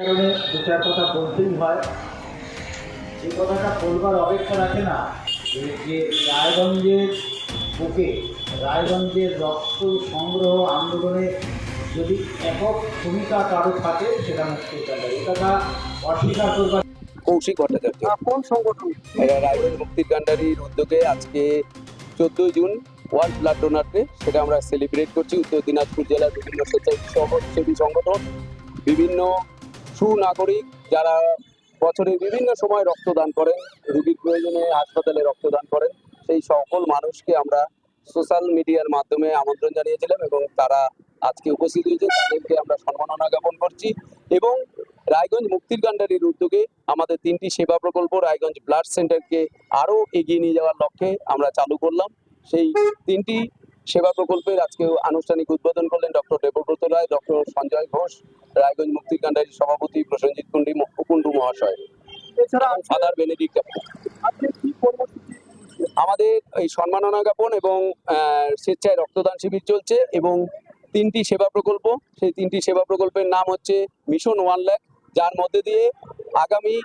কারণে দু চার কথা বলতেই হয়। যে কথাটা বলবার অপেক্ষা রাখে না যে রায়গঞ্জের বুকে রায়গঞ্জের রক্ত সংগ্রহ আন্দোলনে যদি একক ভূমিকা কারও থাকে সেটা মুক্তি কান্ডারি এ কথা অস্বীকার করবার কৌশিক ভট্টাচার্য। কোন সংগঠন? রায়গঞ্জ মুক্তির কান্ডারির উদ্যোগে আজকে চোদ্দই June world blood donor day সেটা আমরা সেলিব্রেট করছি। উত্তর দিনাজপুর জেলার বিভিন্ন স্বেচ্ছাসেবী সংগঠন বিভিন্ন সুনাগরিক যারা বছরের বিভিন্ন সময় রক্তদান করেন, রোগীর প্রয়োজনে হাসপাতালে রক্তদান করেন, সেই সকল মানুষকে আমরা সোশ্যাল মিডিয়ার মাধ্যমে আমন্ত্রণ জানিয়েছিলাম এবং তারা আজকে উপস্থিত হয়েছে, তাদেরকে আমরা সম্মাননা জ্ঞাপন করছি এবং রায়গঞ্জ মুক্তির কান্ডারির উদ্যোগে আমাদের তিনটি সেবা প্রকল্প রায়গঞ্জ ব্লাড সেন্টারকে আরও এগিয়ে নিয়ে যাওয়ার লক্ষ্যে আমরা চালু করলাম। সেই তিনটি সেবা প্রকল্পের আজকে আনুষ্ঠানিক উদ্বোধন করলেন ডক্টর দেবব্রত রায় ডক্টর সঞ্জয় ঘোষ রায়গঞ্জ মুক্তির কান্ডারির সভাপতি প্রসেনজিৎ কুন্ডি কুন্ডু মহাশয় এছাড়া ফাদার বেনেডিক্ট। আমাদের এই সম্মাননা জ্ঞাপন এবং স্বেচ্ছায় রক্তদান শিবির চলছে এবং তিনটি সেবা প্রকল্প সেই তিনটি সেবা প্রকল্পের নাম হচ্ছে মিশন ওয়ান ল্যাক যার মধ্যে দিয়ে আগামী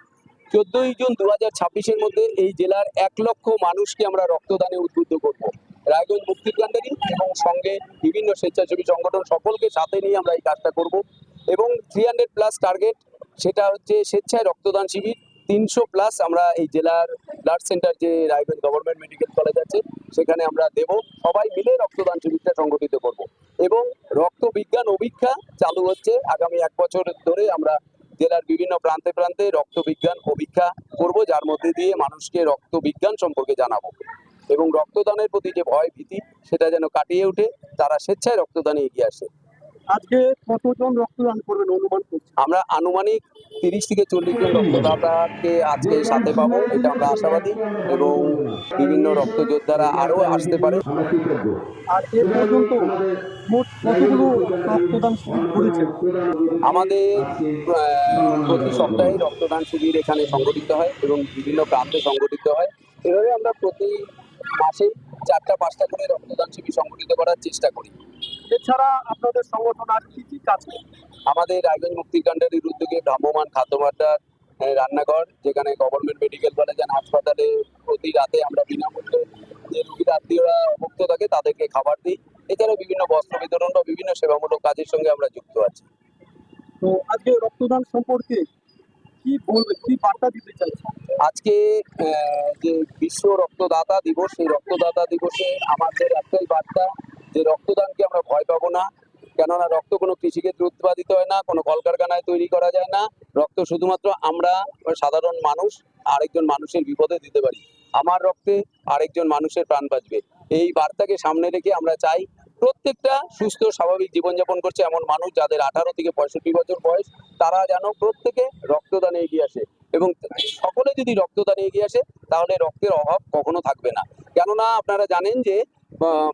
চোদ্দই জুন দু হাজার ছাব্বিশের মধ্যে এই জেলার এক লক্ষ মানুষকে আমরা রক্তদানে উদ্বুদ্ধ করব। রায়গঞ্জ মুক্তিকান্ডারি এবং সঙ্গে বিভিন্ন স্বেচ্ছাসেবী সংগঠন সকলকে সাথে নিয়ে আমরা এই কাজটা করব। এবং থ্রি হান্ড্রেড প্লাস টার্গেট সেটা হচ্ছে স্বেচ্ছায় রক্তদান শিবির। তিনশো প্লাস আমরা এই জেলার ব্লাড সেন্টার যে রায়গঞ্জ গভর্নমেন্ট মেডিকেল কলেজ আছে, সেখানে আমরা দেব। সবাই মিলে রক্তদান শিবিরটা সংগঠিত করব। এবং রক্ত বিজ্ঞান অভিক্ষা চালু হচ্ছে। আগামী এক বছর ধরে আমরা জেলার বিভিন্ন প্রান্তে প্রান্তে রক্ত বিজ্ঞান অভিক্ষা করব, যার মধ্যে দিয়ে মানুষকে রক্ত বিজ্ঞান সম্পর্কে জানাব। এবং রক্তদানের প্রতি যে ভয় ভীতি সেটা যেন কাটিয়ে উঠে তারা স্বেচ্ছায় রক্তদানে এগিয়ে আসে। আজকে কতজন রক্তদান করবেন অনুমান আমরা আনুমানিক তিরিশ থেকে চল্লিশ জন রক্তদাতাকে আজকে সাথে পাবো এটা আমরা আশাবাদী এবং বিভিন্ন রক্তযোদ্ধারা আরও আসতে পারে। আর এ পর্যন্ত মোট কতগুলো রক্তদান শিবির আমাদের প্রতি সপ্তাহে রক্তদান শিবির এখানে সংগঠিত হয় এবং বিভিন্ন প্রান্তে সংগঠিত হয়। এভাবে আমরা প্রতি মাসে চারটা, পাঁচটা করে রক্তদান শিবির সংগঠিত করার চেষ্টা করি। এছাড়া আপনাদের সংগঠন আর কি কি কাজ? আমাদের রায়গঞ্জ মুক্তির কান্ডারির উদ্যোগে ভ্রাম্যমান খাদ্য ভাণ্ডার রান্নাঘর, যেখানে গভর্নমেন্ট মেডিকেল কলেজ অ্যান্ড হাসপাতালে প্রতি রাতে আমরা বিনামূল্যে যে রোগীর আত্মীয়রা অভুক্ত থাকে তাদেরকে খাবার দিই। এছাড়াও বিভিন্ন বস্ত্র বিতরণ বা বিভিন্ন সেবামূলক কাজের সঙ্গে আমরা যুক্ত আছি। তো আজকে রক্তদান সম্পর্কে কি বলবে, কি বার্তা দিতে চাইছেন? আজকে যে বিশ্ব রক্তদাতা দিবস, সেই রক্তদাতা দিবসে আমাদের একটাই বার্তা, যে রক্তদানকে আমরা ভয় পাবো না। কেননা রক্ত কোনো কৃষিক্ষেত্রে উৎপাদিত হয় না, কোনো কলকারখানায় তৈরি করা যায় না। রক্ত শুধুমাত্র আমরা সাধারণ মানুষ, আরেকজন মানুষের বিপদে দিতে পারি। আমার রক্তে আরেকজন মানুষের প্রাণ বাঁচবে। এই বার্তাকে সামনে রেখে আমরা চাই প্রত্যেকটা সুস্থ, স্বাভাবিক জীবনযাপন করছে এমন মানুষ যাদের আঠারো থেকে পঁয়ষট্টি বছর বয়স, তারা যেন প্রত্যেকে রক্তদানে এগিয়ে আসে। এবং সকলে যদি রক্তদানে এগিয়ে আসে, তাহলে রক্তের অভাব কখনো থাকবে না। কেননা আপনারা জানেন যে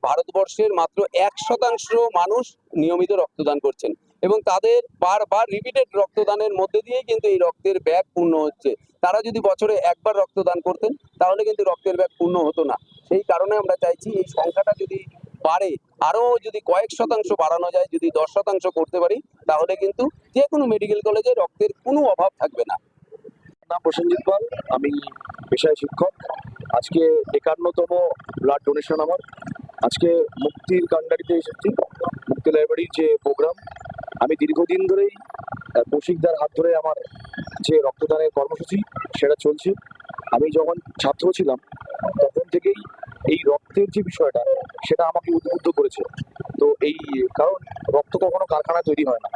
ভারতবর্ষের মাত্র এক শতাংশ মানুষ নিয়মিত রক্তদান করছেন। এবং তাদের বারবার রিপিটেড রক্তদানের মধ্যে দিয়েই কিন্তু এই রক্তের ব্যাগ পূর্ণ হচ্ছে। তারা যদি বছরে একবার রক্তদান করতেন, তাহলে কিন্তু রক্তের ব্যাগ পূর্ণ হতো না। সেই কারণে আমরা চাইছি এই সংখ্যাটা যদি বাড়ে। আরও যদি কয়েক শতাংশ বাড়ানো যায়, যদি দশ শতাংশ করতে পারি, তাহলে কিন্তু যে কোনো মেডিকেল কলেজে রক্তের কোনো অভাব থাকবে না। নাম প্রসেনজিৎ পাল, আমি পেশায় শিক্ষক। আজকে একান্নতম ব্লাড ডোনেশন আমার। আজকে মুক্তির কান্ডারিতে এসেছি। মুক্তি লাইব্রেরির যে প্রোগ্রাম আমি দীর্ঘদিন ধরেই কৌশিকদার হাত ধরে আমার যে রক্তদানের কর্মসূচি, সেটা চলছে। আমি যখন ছাত্র ছিলাম, তখন থেকেই এই রক্তের যে বিষয়টা সেটা আমাকে উদ্বুদ্ধ করেছে তো এই, কারণ রক্ত কখনো কারখানায় তৈরি হয় না।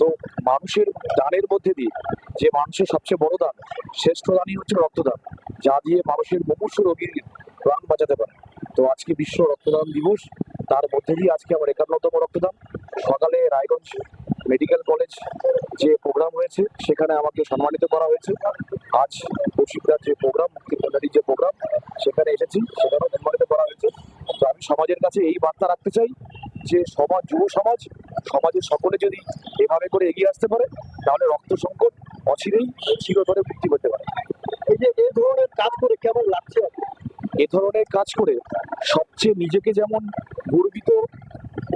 তো মানুষের দানের মধ্যে দিয়ে যে মানুষের সবচেয়ে বড় দান, শ্রেষ্ঠ দানই হচ্ছে রক্তদান, যা দিয়ে মানুষের মুমূর্ষ রোগীর প্রাণ বাঁচাতে পারে। তো আজকে বিশ্ব রক্তদান দিবস, তার মধ্যে দিয়ে আজকে আমার একান্নতম রক্তদান। সকালে রায়গঞ্জ মেডিকেল কলেজ যে প্রোগ্রাম হয়েছে, সেখানে আমাকে সম্মানিত করা হয়েছে। আজ কৌশিকদার যে প্রোগ্রাম মুক্তি যে প্রোগ্রাম, সেখানে এসেছি, সেখানেও সম্মানিত করা হয়েছে। আমি সমাজের কাছে এই বার্তা রাখতে চাই যে সমাজ, যুব সমাজ, সমাজের সকলে যদি এভাবে করে এগিয়ে আসতে পারে, তাহলে রক্ত সংকট অচিরেই চিরতরে মুক্তি করতে পারে। এই যে এই ধরনের কাজ করে কেমন লাগছে এ ধরনের কাজ করে সবচেয়ে নিজেকে যেমন গর্বিত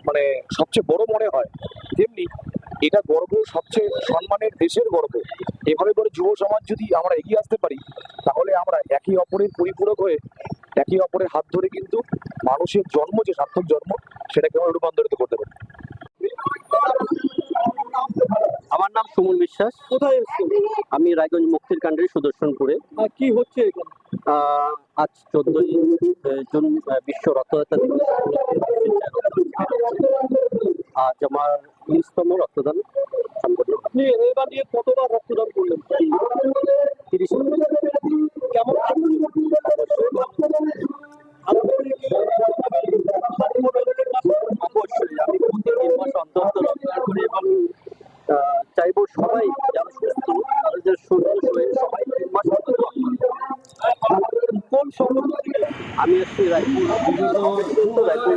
মানে সবচেয়ে বড় মনে হয়, তেমনি এটা গর্ব সবচেয়ে সম্মানের দেশের গর্ব। এভাবে করে যুব সমাজ যদি আমরা এগিয়ে আসতে পারি, তাহলে আমরা একে অপরের পরিপূরক হয়ে একে অপরের হাত ধরে কিন্তু মানুষের জন্ম যে সার্থক জন্ম সেটাকে আমরা রূপান্তরিত করতে পারি। আমার নাম সুমন বিশ্বাস। কোথায় আমি রায়গঞ্জ মুক্তির কাণ্ডের সুদর্শনপুরে কি হচ্ছে এখানে? আজ চোদ্দই জুন বিশ্ব রক্তদাতা দিবস। আজ আমার উনিশতম রক্তদান। আপনি এবার নিয়ে কতবার রক্তদান করলেন? তিরিশ। কেমন? চাইব সবাই যারা সুস্থ তাদের শরীর শরীর সবাই তিন মাস কোন আমি আসছি রায়পুর। রায়পুর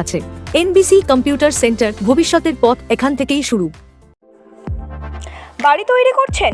কাছে এনবিসি কম্পিউটার সেন্টার ভবিষ্যতের পথ এখান থেকেই শুরু। বাড়ি তৈরি করছেন?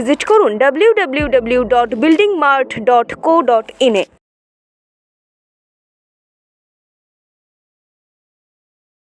ভিজিট করুন W W W dot building mart dot co dot ইনে